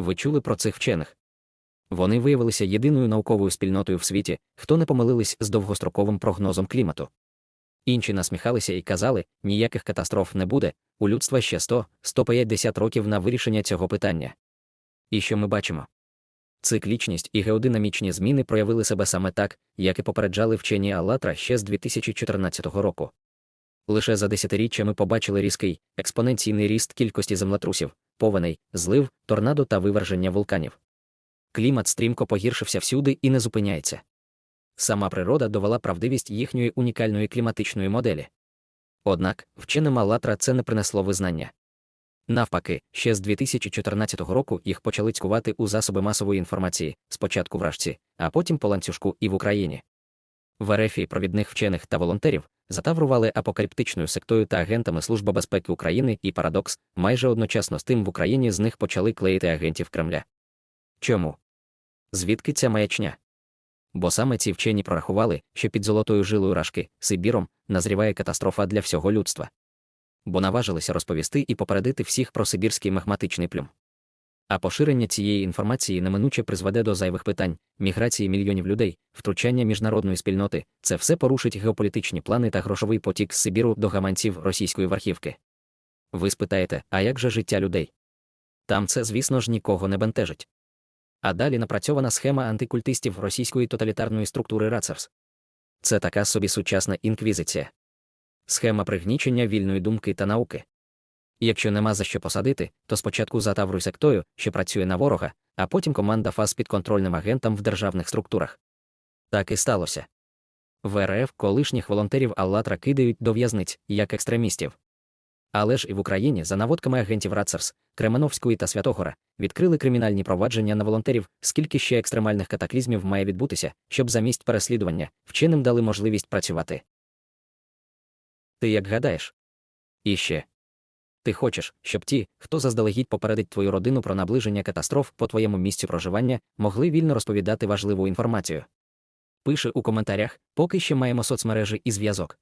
Ви чули про цих вчених? Вони виявилися єдиною науковою спільнотою в світі, хто не помилились з довгостроковим прогнозом клімату. Інші насміхалися і казали, ніяких катастроф не буде, у людства ще 100-150 років на вирішення цього питання. І що ми бачимо? Циклічність і геодинамічні зміни проявили себе саме так, як і попереджали вчені Аллатра ще з 2014 року. Лише за десятиріччя ми побачили різкий, експоненційний ріст кількості землетрусів, повеней, злив, торнадо та виверження вулканів. Клімат стрімко погіршився всюди і не зупиняється. Сама природа довела правдивість їхньої унікальної кліматичної моделі. Однак, вченим Аллатра це не принесло визнання. Навпаки, ще з 2014 року їх почали цькувати у засоби масової інформації, спочатку в Рашці, а потім по ланцюжку і в Україні. В РФі провідних вчених та волонтерів затаврували апокаліптичною сектою та агентами Служби безпеки України і парадокс, майже одночасно з тим в Україні з них почали клеїти агентів Кремля. Чому? Звідки ця маячня? Бо саме ці вчені прорахували, що під золотою жилою рашки, Сибіром, назріває катастрофа для всього людства. Бо наважилися розповісти і попередити всіх про сибірський магматичний плюм. А поширення цієї інформації неминуче призведе до зайвих питань, міграції мільйонів людей, втручання міжнародної спільноти це все порушить геополітичні плани та грошовий потік з Сибіру до гаманців російської верхівки. Ви спитаєте, а як же життя людей? Там це, звісно ж, нікого не бентежить. А далі напрацьована схема антикультистів російської тоталітарної структури Рацерс. Це така собі сучасна інквізиція. Схема пригнічення вільної думки та науки. Якщо нема за що посадити, то спочатку затавруй сектою, що працює на ворога, а потім команда фаз підконтрольним агентам в державних структурах. Так і сталося. В РФ колишніх волонтерів Аллатра кидають до в'язниць, як екстремістів. Але ж і в Україні, за наводками агентів Рацерс, Кременовської та Святогора, відкрили кримінальні провадження на волонтерів, скільки ще екстремальних катаклізмів має відбутися, щоб замість переслідування вченим дали можливість працювати. Ти як гадаєш? І ще. Ти хочеш, щоб ті, хто заздалегідь попередить твою родину про наближення катастроф по твоєму місцю проживання, могли вільно розповідати важливу інформацію. Пиши у коментарях, поки ще маємо соцмережі і зв'язок.